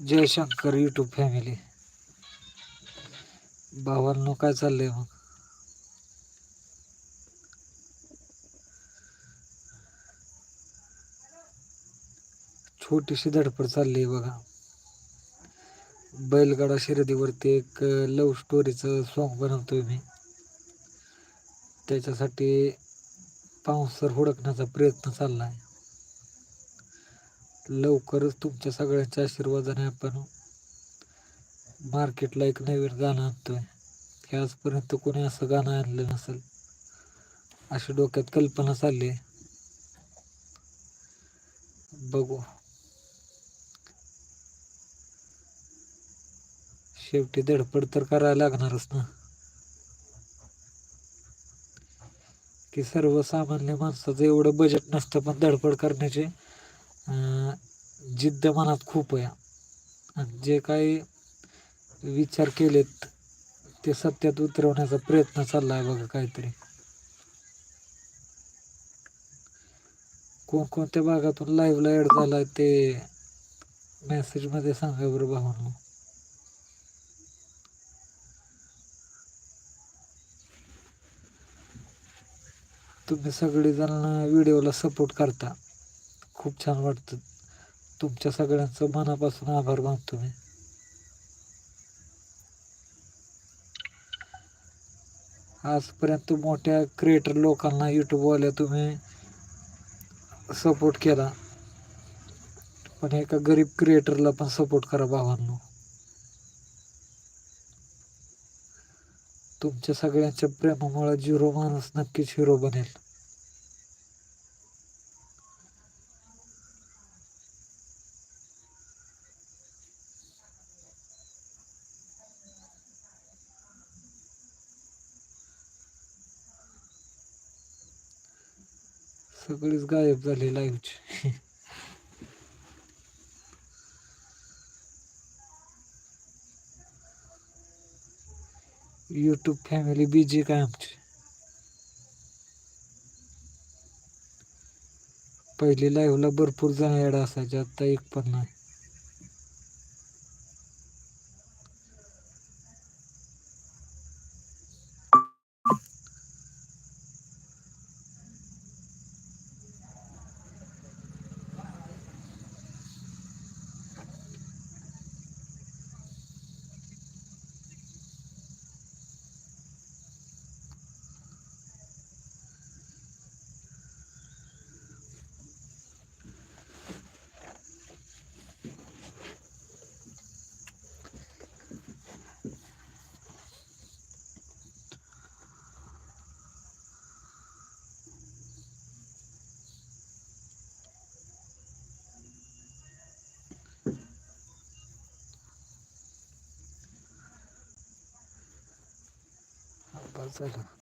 Jaishankar YouTube family भावांनो काय चाललंय मग? छोटीशी धडपड चालली आहे बघा. बैलगाडा शर्यतीवरती एक लव्ह स्टोरीचं सॉन्ग बनवतोय मी. त्याच्यासाठी पाऊसर हुडकण्याचा प्रयत्न चालला आहे लवकरच तुमच्या सगळ्यांच्या आशीर्वादाने आपण मार्केटला एक नवीन गाणं आणतोय. की आजपर्यंत कोणी असं गाणं आणलं नसेल. अशी डोक्यात कल्पना चालली आहे. बघू. शेवटी धडपड तर करायला लागणारच ना. की सर्वसामान्य माणसाचं एवढं बजेट नसतं पण धडपड करण्याचे जिद्द मनात खूप आहे. आणि जे काही विचार केलेत ते सत्यात उतरवण्याचा प्रयत्न चालला आहे बघा काहीतरी. कोणकोणत्या भागातून लाईव्हला ॲड झालाय ते मेसेजमध्ये सांगा बरं भावांनो. तुम्ही सगळेजण व्हिडिओला सपोर्ट करता. खूप छान वाटतं. तुमच्या सगळ्यांचं मनापासून आभार मानतो मी. आजपर्यंत मोठ्या क्रिएटर लोकांना यूट्यूबवाल्या तुम्ही सपोर्ट केला. पण एका गरीब क्रिएटरला पण सपोर्ट करा भावांनो. तुमच्या सगळ्यांच्या प्रेमामुळे झिरो माणूस नक्कीच हिरो बनेल. सगळीच गायब झाली लाईव्हची यूट्यूब फॅमिली बिजी काय आमची? पहिली लाईव्हला भरपूर जण ॲड असायचे आता एक पण नाही. बस झालं